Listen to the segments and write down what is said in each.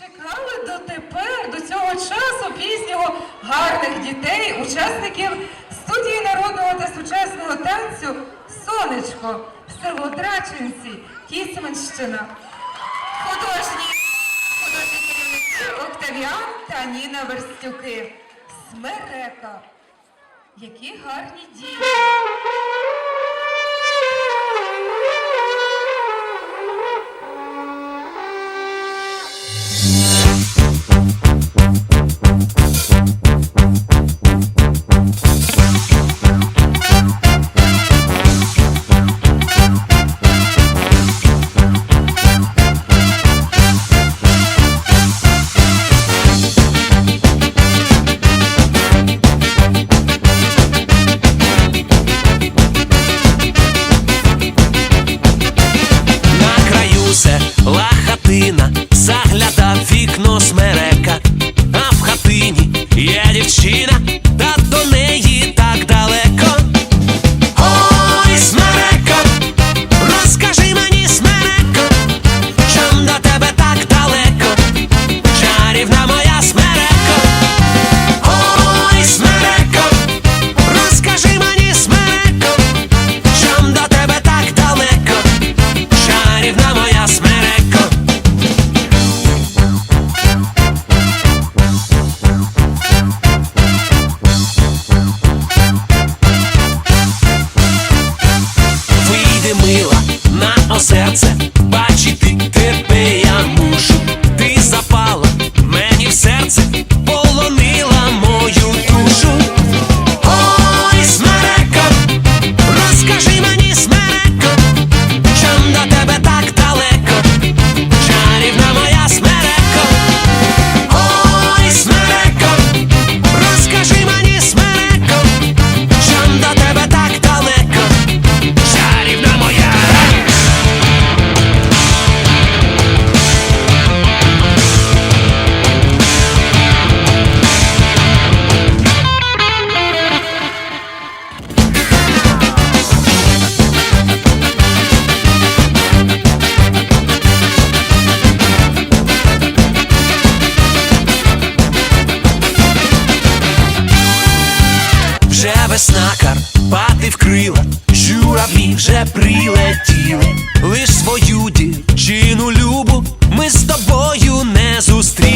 Чекали дотепер, до цього часу пізнього гарних дітей, учасників студії народного та сучасного танцю Сонечко, село Драчинці, Кіцманщина. Художні, художні керівники Октавіан та Ніна Верстюки. Смерека. Які гарні діти. serce журавлі вже прилетіли, лиш свою дівчину любу ми з тобою не зустріли.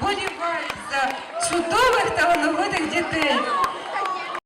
вболівають за чудових талановитих дітей.